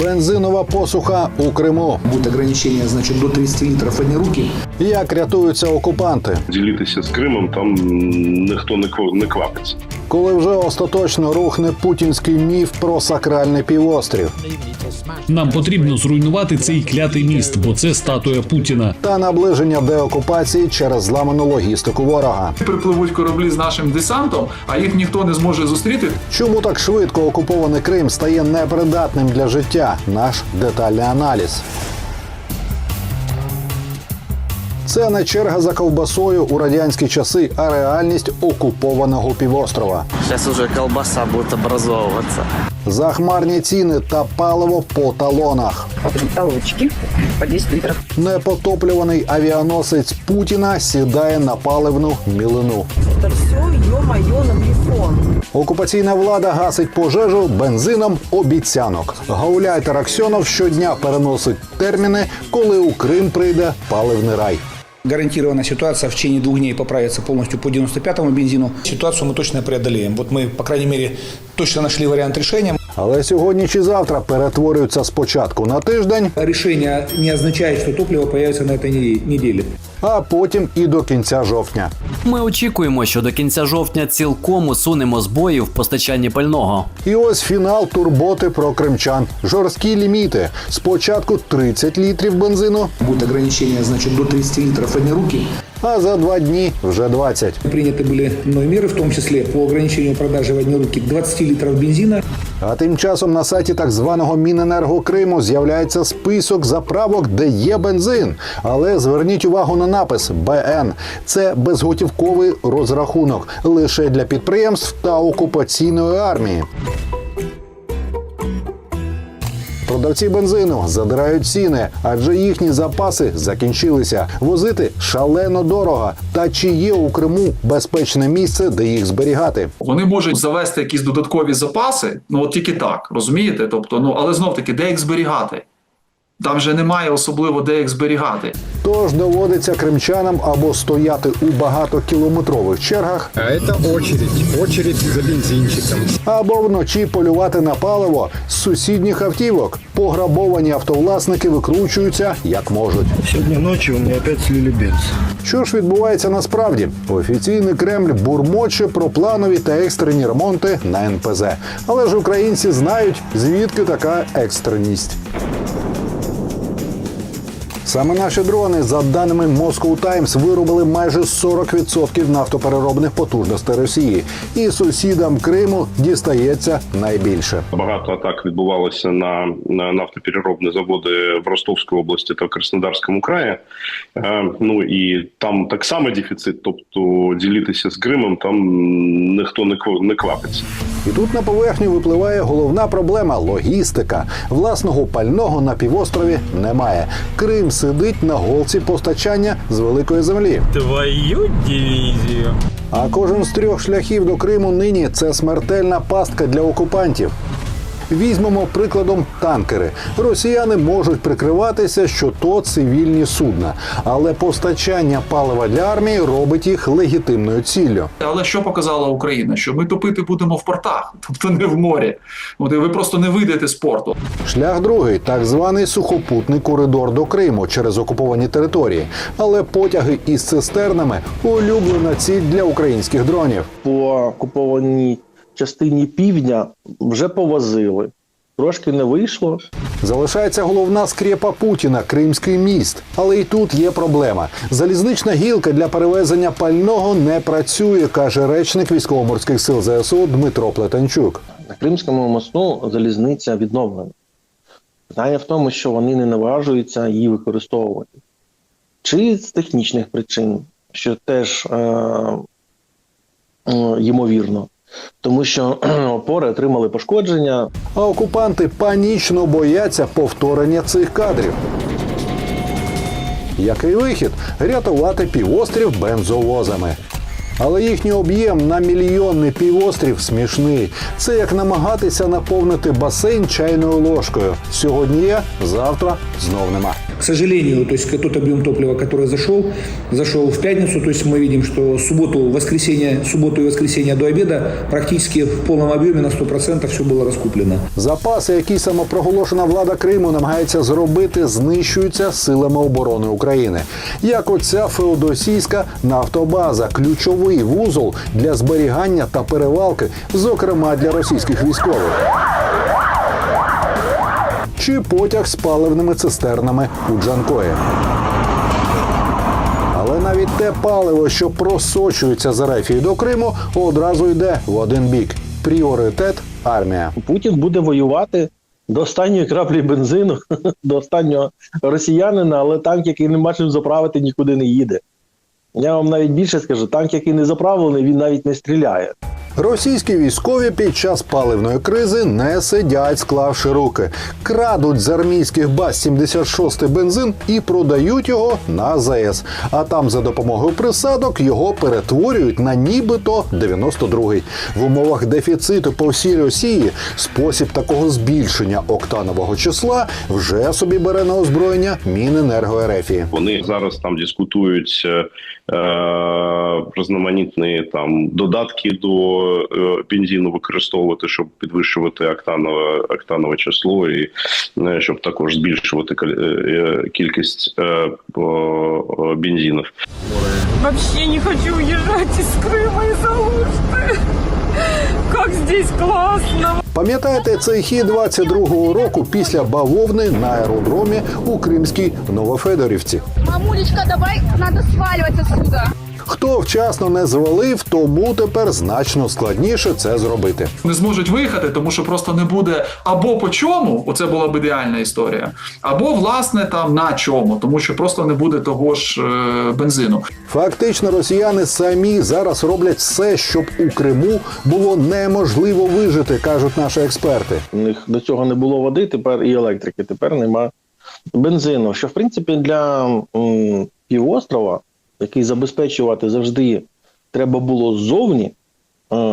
Бензинова посуха у Криму. Будуть ограничення, значить, до 30 літрів одні руки. Як рятуються окупанти, ділитися з Кримом там ніхто не ква- не квапиться. коли вже остаточно рухне путінський міф про сакральний півострів Нам потрібно зруйнувати цей клятий міст, бо це статуя Путіна. та наближення деокупації через зламану логістику ворога. припливуть кораблі з нашим десантом, а їх ніхто не зможе зустріти. Чому так швидко окупований Крим стає непридатним для життя? Наш детальний аналіз. Це не черга за ковбасою у радянські часи, а реальність окупованого півострова. Сейчас уже колбаса будет образовываться. Захмарні ціни та паливо по талонах. Толочки по 10 литров. Непотоплюваний авіаносець Путіна сідає на паливну мілину. Это все, ё-моё, на телефон. Окупаційна влада гасить пожежу бензином обіцянок. Гауляйтер Аксьонов щодня переносить терміни, коли у Крим прийде паливний рай. Гарантированная ситуация в течение двух дней поправится полностью по 95-му бензину. Ситуацию мы точно преодолеем. Вот мы, по крайней мере, точно нашли вариант решения. Але сьогодні чи завтра перетворюються спочатку на тиждень, Решение не означает, что топливо появится на этой не- неделе. а потім і до кінця жовтня. Ми очікуємо, що до кінця жовтня цілком усунемо збої в постачанні пального. І ось фінал турботи про кримчан. Жорсткі ліміти. Спочатку 30 літрів бензину, Будет ограничение, значит, до 30 литров в одни руки а за два дні вже 20. Приняты были мной меры, в том числе по ограничению продажи в одни руки 20 литров бензина. А тим часом на сайті так званого Міненерго Криму з'являється список заправок, де є бензин. Але зверніть увагу на напис БН. Це безготівковий розрахунок лише для підприємств та окупаційної армії. Продавці бензину задирають ціни, адже їхні запаси закінчилися. Возити шалено дорого. Та чи є у Криму безпечне місце, де їх зберігати? Вони можуть завести якісь додаткові запаси, ну от тільки так, розумієте? Тобто, ну але знов таки, де їх зберігати? Там же немає особливо де їх зберігати. Тож доводиться кримчанам або стояти у багатокілометрових чергах, А это очередь. Очередь за бензинчиком. або вночі полювати на паливо з сусідніх автівок. Пограбовані автовласники викручуються як можуть. Сегодня ночью мне опять слили бенз. Що ж відбувається насправді? Офіційний Кремль бурмоче про планові та екстрені ремонти на НПЗ. Але ж українці знають, звідки така екстреність. Саме наші дрони, за даними Moscow Times, виробили майже 40% нафтопереробних потужностей Росії, і сусідам Криму дістається найбільше. Багато атак відбувалося на, на нафтопереробні заводи в Ростовській області та Краснодарському краї. Е, ну і там так само дефіцит, тобто ділитися з Кримом там ніхто не не квапиться. І тут на поверхню випливає головна проблема логістика. Власного пального на півострові немає. Крим сидить на голці постачання з великої землі. Твою дивізію. А кожен з трьох шляхів до Криму нині це смертельна пастка для окупантів. Візьмемо прикладом танкери. Росіяни можуть прикриватися, що то цивільні судна, але постачання палива для армії робить їх легітимною ціллю. Але що показала Україна? Що ми топити будемо в портах, тобто не в морі. От ви просто не вийдете з порту. Шлях другий так званий сухопутний коридор до Криму через окуповані території. Але потяги із цистернами улюблена ціль для українських дронів. по окупованій частині півдня вже повозили. Трошки не вийшло. Залишається головна скрепа Путіна Кримський міст. Але і тут є проблема. Залізнична гілка для перевезення пального не працює, каже речник військово-морських сил ЗСУ Дмитро Плетенчук. На Кримському мосту залізниця відновлена. Питання в тому, що вони не наважуються її використовувати. Чи з технічних причин, що теж е, е, ймовірно. Тому що опори отримали пошкодження, А окупанти панічно бояться повторення цих кадрів. Який вихід? Рятувати півострів бензовозами. Але їхній об'єм на мільйонний півострів смішний. Це як намагатися наповнити басейн чайною ложкою. Сьогодні є, завтра знов нема К сожалению, то есть тот объем топлива, который зашел, зашел в пятницу, то есть мы видим, что субботу, воскресенье, субботу и воскресенье до обеда практически в полном объеме на 100% все было раскуплено. Запаси, які самопроголошена влада Криму намагається зробити, знищуються силами оборони України. Як оця феодосійська нафтобаза, ключовий вузол для зберігання та перевалки, зокрема для російських військових. Чи потяг з паливними цистернами у Джанкої. Але навіть те паливо, що просочується з Ерефії до Криму, одразу йде в один бік. Пріоритет армія. Путін буде воювати до останньої краплі бензину, до останнього росіянина, але танк, який не бачив заправити, нікуди не їде. Я вам навіть більше скажу: танк, який не заправлений, він навіть не стріляє. Російські військові під час паливної кризи не сидять, склавши руки, крадуть з армійських баз 76 бензин і продають його на АЗС. А там за допомогою присадок його перетворюють на нібито 92-й. В умовах дефіциту по всій Росії спосіб такого збільшення октанового числа вже собі бере на озброєння Міненерго РФ. Вони зараз там дискутують е, різноманітні там додатки до е, бензину використовувати, щоб підвищувати октанове, октанове число, і е, щоб також збільшувати е, е, кількість е, е, бензинів. Вообще не хочу уезжать из Крыма из-за Алушты. Как здесь классно. Пам'ятаєте цей хід 22-го року після бавовни на аеродромі у Кримській Новофедорівці? Мамулечка, давай, треба свалюватися отсюда. Хто вчасно не звалив, тому тепер значно складніше це зробити. Не зможуть виїхати, тому що просто не буде або по чому, оце була б ідеальна історія, або власне там на чому, тому що просто не буде того ж е, бензину. Фактично, росіяни самі зараз роблять все, щоб у Криму було неможливо вижити, кажуть наші експерти. У них до цього не було води, тепер і електрики, тепер нема бензину. Що в принципі для м, півострова, який забезпечувати завжди треба було ззовні, е,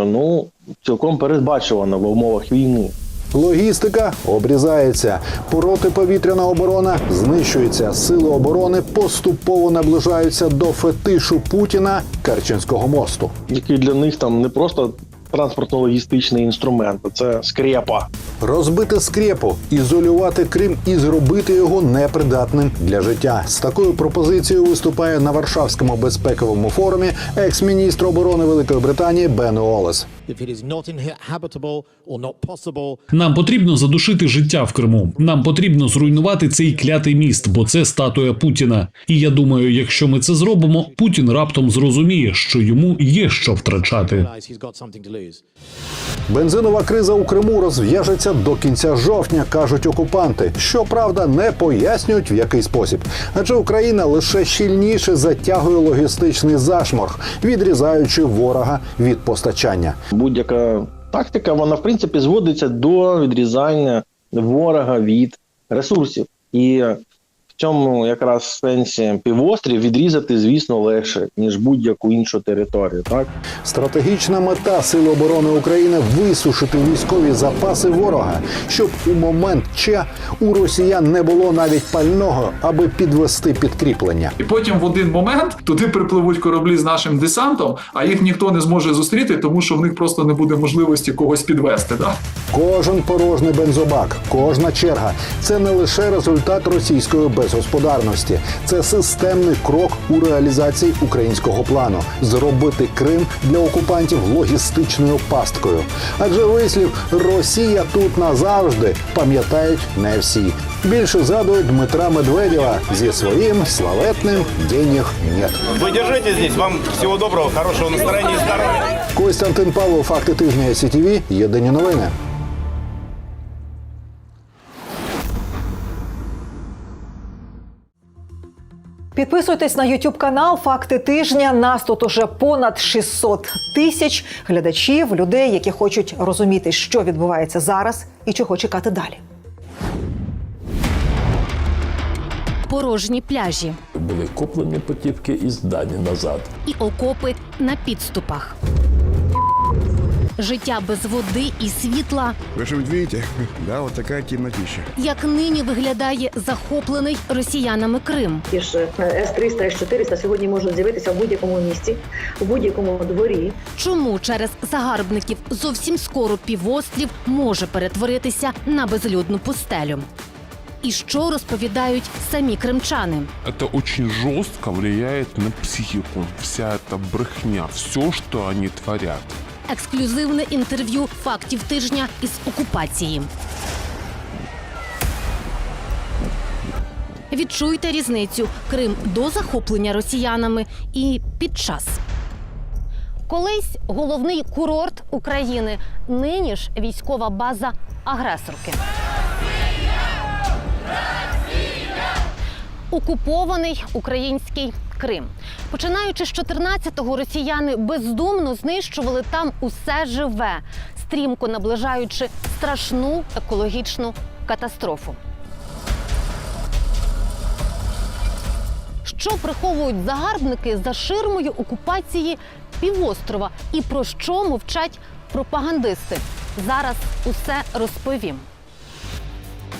ну цілком передбачувано в умовах війни. Логістика обрізається, протиповітряна оборона знищується. Сили оборони поступово наближаються до фетишу Путіна Керченського мосту. який для них там не просто транспортно-логістичний інструмент, це скрепа. Розбити скрепу, ізолювати Крим і зробити його непридатним для життя. З такою пропозицією виступає на Варшавському безпековому форумі екс-міністр оборони Великої Британії Бен Уоллес. Нам потрібно задушити життя в Криму. Нам потрібно зруйнувати цей клятий міст, бо це статуя Путіна. І я думаю, якщо ми це зробимо, Путін раптом зрозуміє, що йому є що втрачати. Бензинова криза у Криму розв'яжеться до кінця жовтня, кажуть окупанти. Щоправда, не пояснюють в який спосіб. Адже Україна лише щільніше затягує логістичний зашморг, відрізаючи ворога від постачання. Будь-яка тактика, вона в принципі зводиться до відрізання ворога від ресурсів. І цьому якраз сенсі півострів відрізати, звісно, легше, ніж будь-яку іншу територію. Так Стратегічна мета Сил оборони України висушити військові запаси ворога, щоб у момент Ч у росіян не було навіть пального, аби підвести підкріплення. І потім в один момент туди припливуть кораблі з нашим десантом, а їх ніхто не зможе зустріти, тому що в них просто не буде можливості когось підвести. Да? Кожен порожній бензобак, кожна черга це не лише результат російської безгосподарності, це системний крок у реалізації українського плану зробити Крим для окупантів логістичною пасткою. Адже вислів Росія тут назавжди пам'ятають не всі. Більше згадують Дмитра Медведєва зі своїм славетним «денег нет». Вы держите здесь. Вам всего доброго, хорошего настроения и здоровья. Костянтин Павлов, факти тижня СІТВ, єдині новини. Підписуйтесь на YouTube канал Факти тижня. Нас тут уже понад 600 тисяч глядачів, людей, які хочуть розуміти, що відбувається зараз і чого чекати далі. порожні пляжі Були куплені потівки і здані назад. і окопи на підступах. Життя без води і світла, Вы что видите? Да, вот такая темнотища. як нині виглядає захоплений росіянами Крим. Ті ж С-300, С-400 сьогодні можуть з'явитися в будь-якому місті, у будь-якому дворі. Чому через загарбників зовсім скоро півострів може перетворитися на безлюдну пустелю? І що розповідають самі кримчани? Это очень жестко влияет на психику. Вся эта брехня, все, что они творят. Ексклюзивне інтерв'ю фактів тижня із окупації. Відчуйте різницю Крим до захоплення росіянами і під час. Колись головний курорт України, нині ж військова база агресорки. Окупований український Крим. Починаючи з 14-го, росіяни бездумно знищували там усе живе, стрімко наближаючи страшну екологічну катастрофу. Що приховують загарбники за ширмою окупації півострова і про що мовчать пропагандисти? Зараз усе розповім.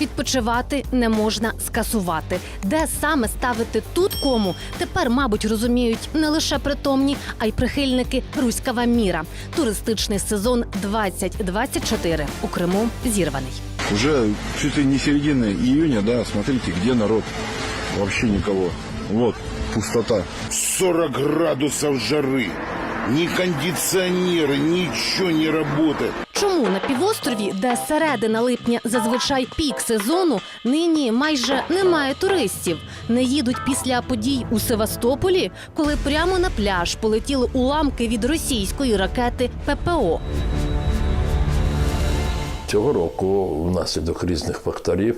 Відпочивати не можна скасувати. Де саме ставити тут кому, тепер, мабуть, розуміють не лише притомні, а й прихильники руського міра. Туристичний сезон 2024 у Криму зірваний. Уже чуть ли не середина июня, да, смотрите, где народ. Вообще никого. Вот, пустота. 40 градусов жары. Ни кондиционеры, ничего не работает. Чому на півострові, де середина липня зазвичай пік сезону, нині майже немає туристів? Не їдуть після подій у Севастополі, коли прямо на пляж полетіли уламки від російської ракети ППО. Цього року, внаслідок різних факторів,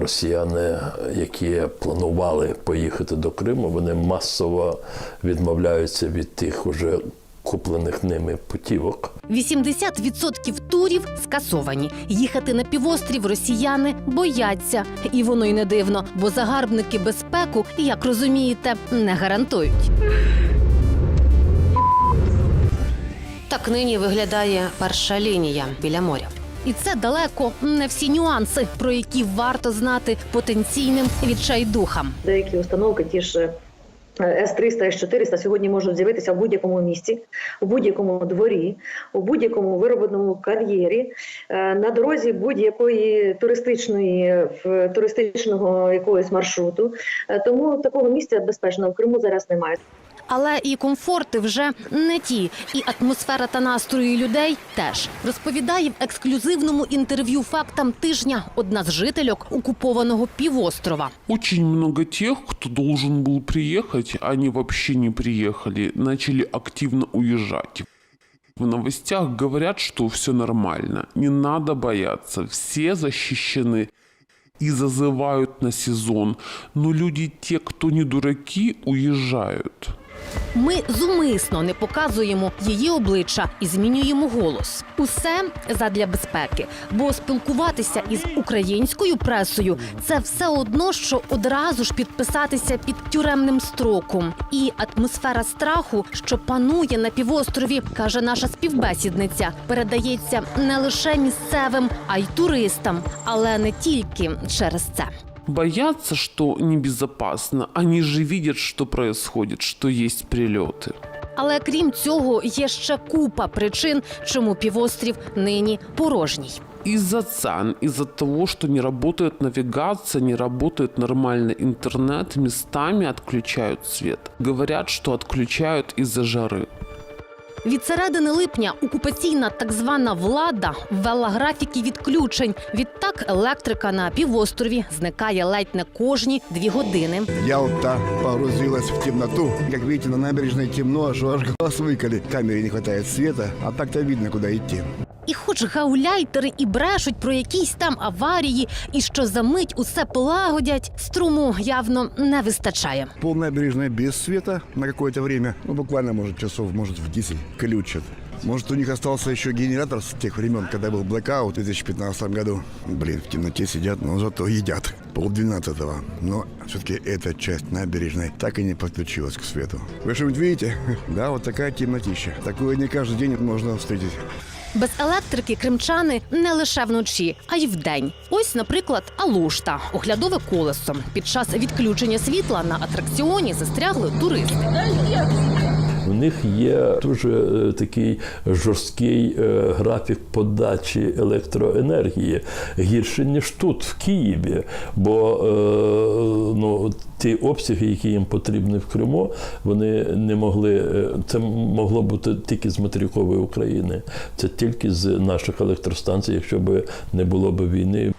росіяни, які планували поїхати до Криму, вони масово відмовляються від тих уже куплених ними путівок. 80% турів скасовані. Їхати на півострів росіяни бояться, і воно й не дивно, бо загарбники безпеку, як розумієте, не гарантують. Так нині виглядає перша лінія біля моря. І це далеко не всі нюанси, про які варто знати потенційним відчайдухам. Деякі установки, ті ж С-300, С-400 сьогодні можуть з'явитися в будь-якому місці, у будь-якому дворі, у будь-якому виробленому кар'єрі, е, на дорозі будь-якої туристичної туристичного якогось маршруту. Е, Тому такого місця безпечно в Криму зараз немає Але і комфорти вже не ті, і атмосфера та настрої людей теж розповідає в ексклюзивному інтерв'ю фактам тижня одна з жительок окупованого півострова. Очень много тех, кто должен был приехать, они вообще не приехали, начали активно уезжать. В новостях говорят, что все нормально, не надо бояться, все защищены и зазывают на сезон. Но люди, те, кто не дураки, уезжают. Ми зумисно не показуємо її обличчя і змінюємо голос. Усе задля безпеки. Бо спілкуватися із українською пресою це все одно, що одразу ж підписатися під тюремним строком. І атмосфера страху, що панує на півострові, каже наша співбесідниця, передається не лише місцевим, а й туристам, але не тільки через це Боятся, что небезопасно. Они же видят, что происходит, что есть прилеты. Але крім цього, є ще купа причин, чому півострів нині порожній. Из-за цен, из-за того, что не работает навигация, не работает нормальный интернет, местами отключают свет. Говорят, что отключают из-за жары. Від середини липня окупаційна так звана влада ввела графіки відключень. Відтак електрика на півострові зникає ледь не кожні дві години. Ялта погрузилась в темноту. Як бачите, на набережній темно, аж аж глаз выколи. Камері не вистачає світу, а так-то видно, куди идти. І хоч гауляйтери і брешуть про якісь там аварії, і що за мить усе полагодять, струму явно не вистачає. Пол набережной без света на какое-то время, ну буквально, может, часов, может, в 10 ключат. Может, у них остался еще генератор с тех времен, когда был блэкаут в 2015 году. Блин, в темноте сидят, но зато едят. Полдвенадцатого. Но все-таки эта часть набережной так и не подключилась к свету. Вы что-нибудь видите? Да, вот такая темнотища. Такое не каждый день можно встретить. Без електрики кримчани не лише вночі, а й вдень. Ось, наприклад, Алушта, оглядове колесо. Під час відключення світла на атракціоні застрягли туристи. В них є дуже е, такий жорсткий е, графік подачі електроенергії, гірше ніж тут, в Києві. Бо е, ну, ті обсяги, які їм потрібні в Криму, вони не могли. Це могло бути тільки з материкової України. Це тільки з наших електростанцій, якщо б не було б війни.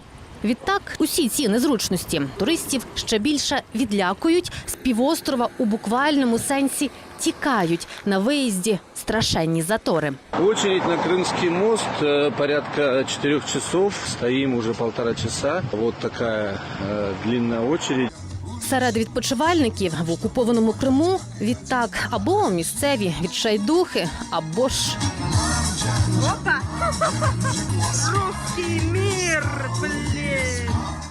Відтак, усі ці незручності туристів ще більше відлякують з півострова у буквальному сенсі тікають на виїзді страшенні затори. Очередь на Крымский мост э, порядка четырех часов. Стоим уже полтора часа. Вот такая э, длинная очередь. Серед відпочивальників в окупованому Криму відтак або місцеві відчайдухи, або ж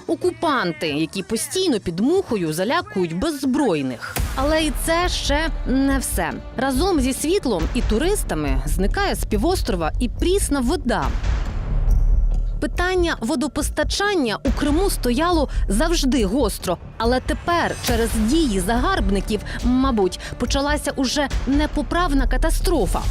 Окупанти, які постійно під мухою залякують беззбройних. Але і це ще не все. Разом зі світлом і туристами зникає з півострова і прісна вода. Питання водопостачання у Криму стояло завжди гостро, але тепер через дії загарбників, мабуть, почалася уже непоправна катастрофа.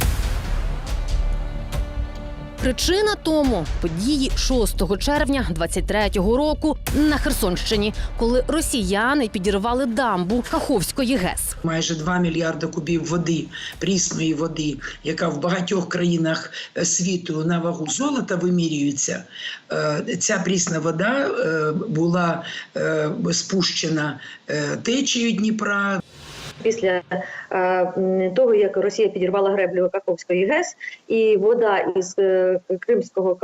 Причина тому події 6 червня 23-го року на Херсонщині, коли росіяни підірвали дамбу Каховської ГЕС. майже 2 мільярда кубів води, прісної води, яка в багатьох країнах е, світу на вагу золота вимірюється. Е, Ця прісна вода е, була спущена течією Дніпра. Після е, того, як Росія підірвала греблю Каховської ГЕС, і вода із е, Кримського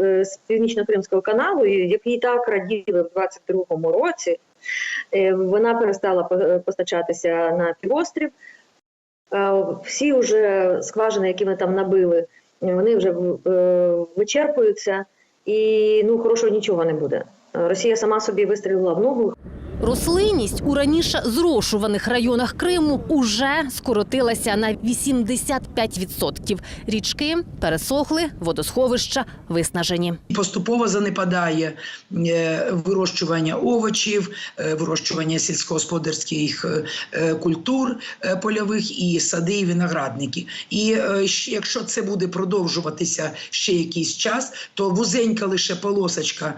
е, з північно-кримського каналу, який так раділи в 22-му році, вона перестала по- постачатися на півострів. Всі вже скважини, які ми там набили, вони вже вичерпуються, і ну хорошого нічого не буде. Росія сама собі вистрілила в ногу. Рослинність у раніше зрошуваних районах Криму уже скоротилася на 85%. Річки пересохли, водосховища виснажені. Поступово занепадає е, вирощування овочів, е, вирощування сільськогосподарських е, культур польових і сади, і виноградники. І якщо це буде продовжуватися ще якийсь час, то вузенька лише полосочка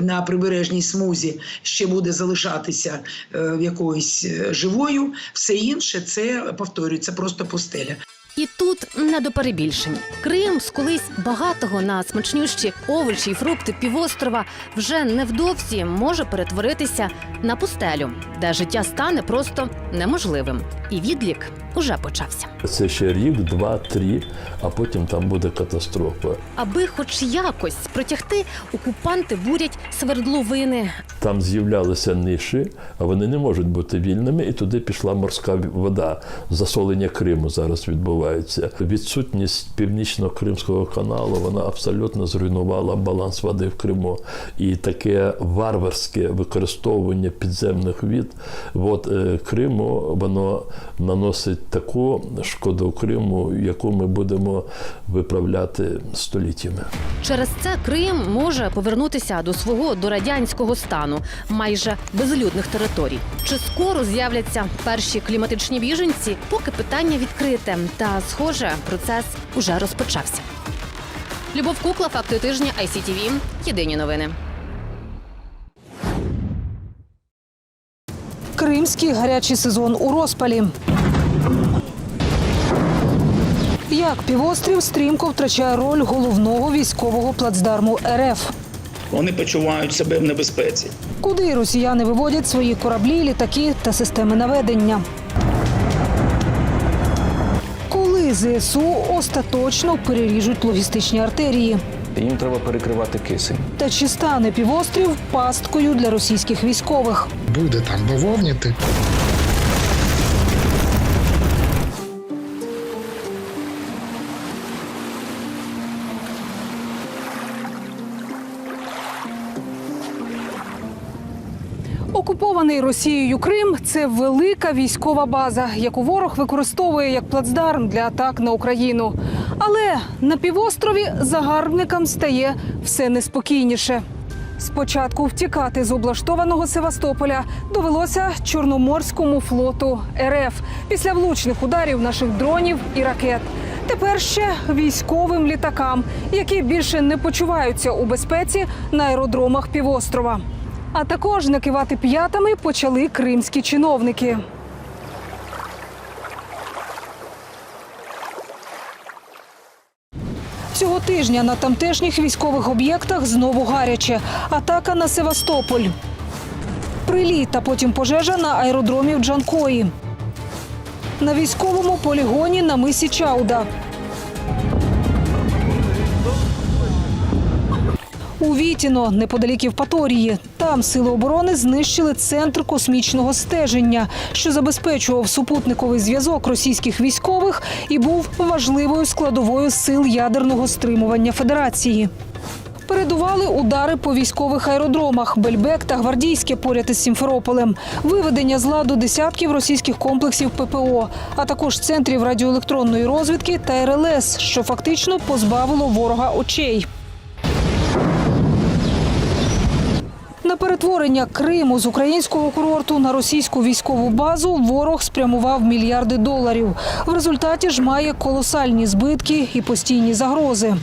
на прибережній смузі ще буде залишатися е, якоюсь е, живою. Все інше це повторюється просто пустеля. І тут не до перебільшень. Крим з колись багатого на смачнющі овочі й фрукти півострова вже невдовзі може перетворитися на пустелю, де життя стане просто неможливим. І відлік уже почався. Це ще рік, два, три, а потім там буде катастрофа. Аби хоч якось протягти, окупанти бурять свердловини, Там з'являлися ниші, а вони не можуть бути вільними, і туди пішла морська вода. Засолення Криму зараз відбувається. Відсутність північно-кримського каналу вона абсолютно зруйнувала баланс води в Криму. І таке варварське використовування підземних від вод е, Криму воно наносить таку шкоду Криму, яку ми будемо виправляти століттями. Через це Крим може повернутися до свого дорадянського стану, майже безлюдних територій. Чи скоро з'являться перші кліматичні біженці? Поки питання відкрите. Та схоже, процес уже розпочався. Любов Кукла, факти тижня, ICTV. Єдині новини. Кримський гарячий сезон у розпалі. Як півострів стрімко втрачає роль головного військового плацдарму РФ? Вони почувають себе в небезпеці. Куди росіяни виводять свої кораблі, літаки та системи наведення? Коли ЗСУ остаточно переріжуть логістичні артерії? Їм треба перекривати кисень. Та чи стане півострів пасткою для російських військових? Буде там бавовняти. Окупований Росією Крим це велика військова база, яку ворог використовує як плацдарм для атак на Україну. Але на півострові загарбникам стає все неспокійніше. Спочатку втікати з облаштованого Севастополя довелося Чорноморському флоту РФ після влучних ударів наших дронів і ракет. Тепер ще військовим літакам, які більше не почуваються у безпеці на аеродромах півострова. А також накивати п'ятами почали кримські чиновники. Цього тижня на тамтешніх військових об'єктах знову гаряче. Атака на Севастополь. Приліт, а потім пожежа на аеродромі в Джанкої. На військовому полігоні на мисі Чауда. У Вітіно, неподалік Євпаторії. Там сили оборони знищили центр космічного стеження, що забезпечував супутниковий зв'язок російських військових і був важливою складовою сил ядерного стримування Федерації. Передували удари по військових аеродромах Бельбек та Гвардійське поряд із Сімферополем, виведення з ладу десятків російських комплексів ППО, а також центрів радіоелектронної розвідки та РЛС, що фактично позбавило ворога очей. Перетворення Криму з українського курорту на російську військову базу ворог спрямував мільярди доларів. В результаті ж має колосальні збитки і постійні загрози.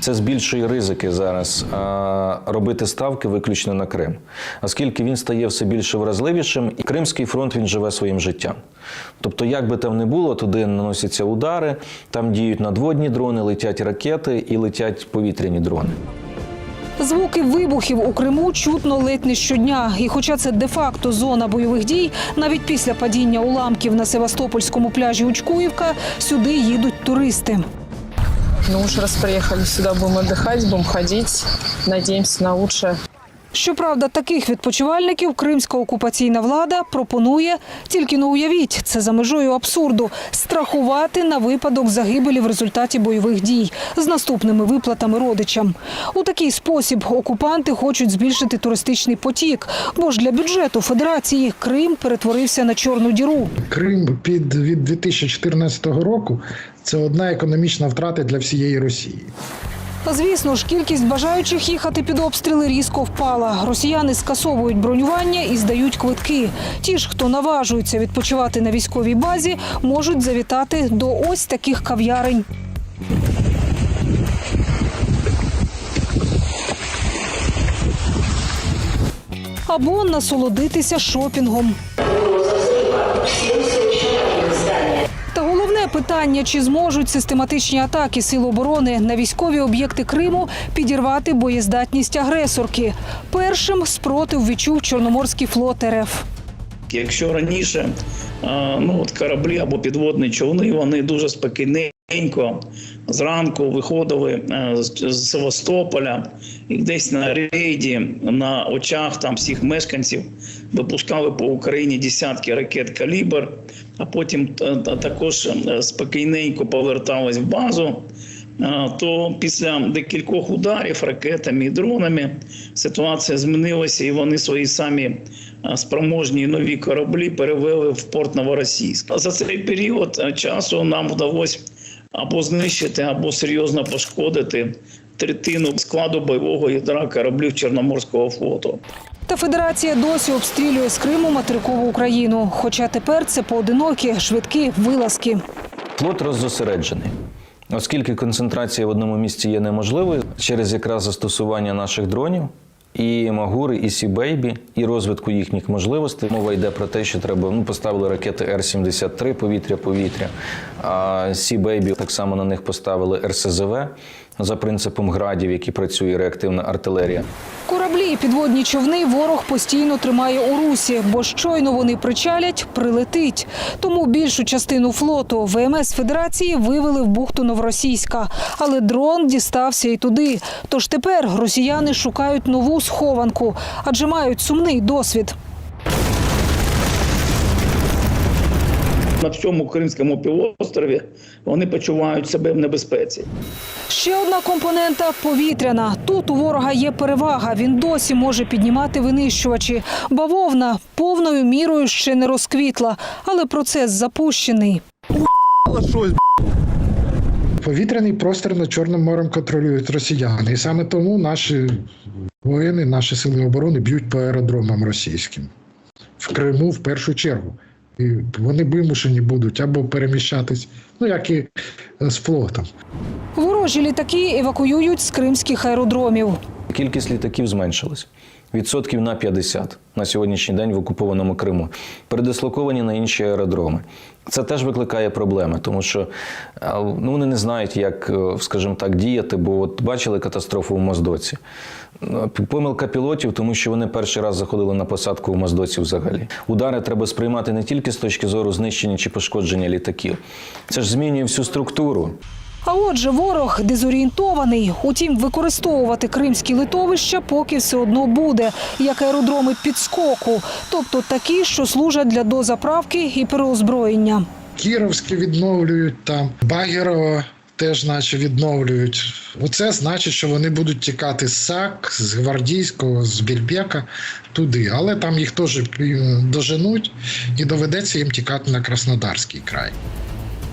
Це збільшує ризики зараз а, робити ставки виключно на Крим, оскільки він стає все більше вразливішим, і Кримський фронт він живе своїм життям. Тобто, як би там не було, туди наносяться удари, там діють надводні дрони, летять ракети і летять повітряні дрони. Звуки вибухів у Криму чутно ледь не щодня. І хоча це де-факто зона бойових дій, навіть після падіння уламків на Севастопольському пляжі Учкуївка сюди їдуть туристи. Ну уж раз приехали сюда, будем отдыхать, будем ходить, надеемся на лучшее. Щоправда, таких відпочивальників кримська окупаційна влада пропонує тільки не уявіть, це за межою абсурду страхувати на випадок загибелі в результаті бойових дій з наступними виплатами родичам. У такий спосіб окупанти хочуть збільшити туристичний потік, бо ж для бюджету федерації Крим перетворився на чорну діру. Крим під від 2014 року це одна економічна втрата для всієї Росії. Звісно ж, кількість бажаючих їхати під обстріли різко впала. Росіяни скасовують бронювання і здають квитки. Ті ж, хто наважується відпочивати на військовій базі, можуть завітати до ось таких кав'ярень. Або насолодитися шопінгом. Та питання: чи зможуть систематичні атаки сил оборони на військові об'єкти Криму підірвати боєздатність агресорки? Першим спротив відчув Чорноморський флот РФ. Якщо раніше ну, от кораблі або підводні човни, вони дуже спокійненько зранку виходили е, з Севастополя і десь на рейді, на очах там всіх мешканців випускали по Україні десятки ракет калібр, а потім е, також е, спокійненько повертались в базу. Е, То після декількох ударів ракетами і дронами ситуація змінилася, і вони свої самі спроможні нові кораблі перевели в порт Новоросійськ. За цей період часу нам вдалося або знищити, або серйозно пошкодити третину складу бойового ядра кораблів Чорноморського флоту. Та федерація досі обстрілює з Криму материкову Україну. Хоча тепер це поодинокі швидкі вилазки. Флот роззосереджений. Оскільки концентрація в одному місці є неможливою через якраз застосування наших дронів, і Магури, і Сі-Бейбі, і розвитку їхніх можливостей. Мова йде про те, що треба ну, поставили ракети Р-73 повітря-повітря, а Сі-Бейбі так само на них поставили РСЗВ за принципом градів, які працює реактивна артилерія. Кораблі і підводні човни ворог постійно тримає у русі, бо щойно вони причалять, прилетить. Тому більшу частину флоту ВМС Федерації вивели в бухту Новоросійська. Але дрон дістався і туди. Тож тепер росіяни шукають нову схованку, адже мають сумний досвід. На всьому Кримському півострові вони почувають себе в небезпеці. Ще одна компонента повітряна. Тут у ворога є перевага. Він досі може піднімати винищувачі. Бавовна повною мірою ще не розквітла, але процес запущений. Повітряний простір над Чорним морем контролюють росіяни. І саме тому наші воїни, наші сили оборони б'ють по аеродромам російським. В Криму в першу чергу. І вони вимушені будуть або переміщатись, ну як і з флотом. Ворожі літаки евакуюють з кримських аеродромів. Кількість літаків зменшилась. Відсотків на 50 на сьогоднішній день в окупованому Криму, передислоковані на інші аеродроми. Це теж викликає проблеми, тому що ну, вони не знають, як, е, скажімо так, діяти, бо от бачили катастрофу в Моздоці. Ну, Помилка пілотів, тому що вони перший раз заходили на посадку в Моздоці взагалі. Удари треба сприймати не тільки з точки зору знищення чи пошкодження літаків. Це ж змінює всю структуру. А отже, ворог дезорієнтований. Утім, використовувати кримські литовища поки все одно буде, як аеродроми підскоку, тобто такі, що служать для дозаправки і переозброєння. Кіровське відновлюють там, Багірово теж наче відновлюють. Оце значить, що вони будуть тікати з САК, з Гвардійського, з Більбека туди. Але там їх теж доженуть і доведеться їм тікати на Краснодарський край.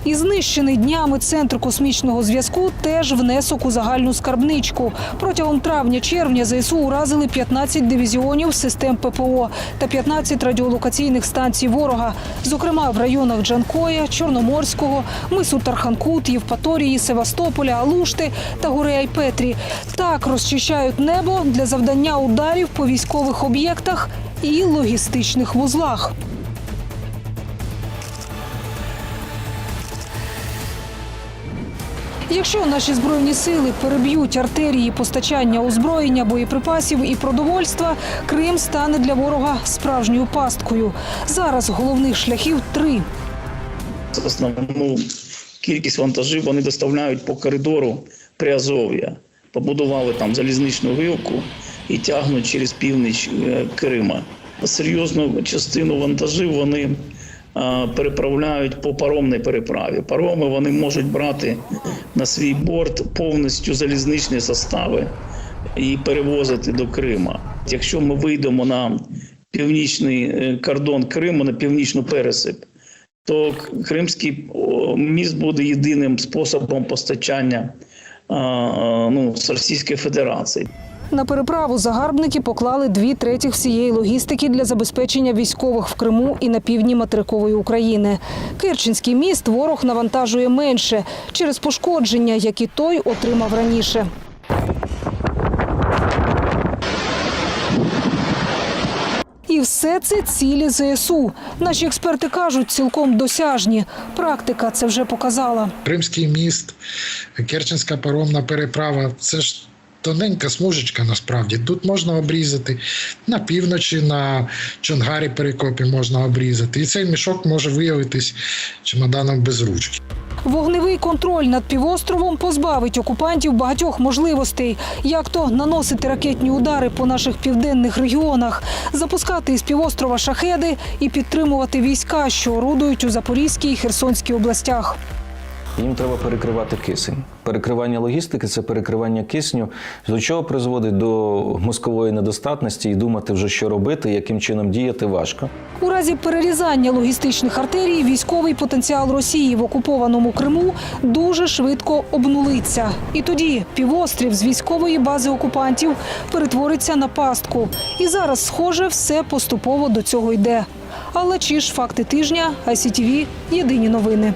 І знищений днями центр космічного зв'язку теж внесок у загальну скарбничку. Протягом травня-червня ЗСУ уразили 15 дивізіонів систем ППО та 15 радіолокаційних станцій ворога, зокрема в районах Джанкоя, Чорноморського, мису Тарханкут, Євпаторії, Севастополя, Алушти та гори Айпетрі. Так розчищають небо для завдання ударів по військових об'єктах і логістичних вузлах. Якщо наші збройні сили переб'ють артерії постачання озброєння, боєприпасів і продовольства, Крим стане для ворога справжньою пасткою. Зараз головних шляхів три. Основну кількість вантажів вони доставляють по коридору Приазов'я. Побудували там залізничну гілку і тягнуть через північ е, Крима. Серйозну частину вантажів вони е, переправляють по паромній переправі. Пароми вони можуть брати на свій борт повністю залізничні состави і перевозити до Крима. Якщо ми вийдемо на північний е, кордон Криму, на північну пересип, то Кримський міст буде єдиним способом постачання ну, з Російської Федерації. На переправу загарбники поклали дві третіх всієї логістики для забезпечення військових в Криму і на півдні материкової України. Керченський міст ворог навантажує менше через пошкодження, які той отримав раніше. І все це цілі ЗСУ. Наші експерти кажуть, цілком досяжні. Практика це вже показала. Кримський міст, Керченська паромна переправа це ж тоненька смужечка насправді. Тут можна обрізати на півночі, на Чонгарі перекопі можна обрізати. І цей мішок може виявитись чемоданом без ручки. Вогневий контроль над півостровом позбавить окупантів багатьох можливостей, як то наносити ракетні удари по наших південних регіонах, запускати із півострова шахеди і підтримувати війська, що орудують у Запорізькій і Херсонській областях. Їм треба перекривати кисень. Перекривання логістики це перекривання кисню, до чого призводить до мозкової недостатності і думати вже, що робити, яким чином діяти важко. У разі перерізання логістичних артерій військовий потенціал Росії в окупованому Криму дуже швидко обнулиться. І тоді півострів з військової бази окупантів перетвориться на пастку. І зараз, схоже, все поступово до цього йде. Але чи ж факти тижня, ICTV – єдині новини.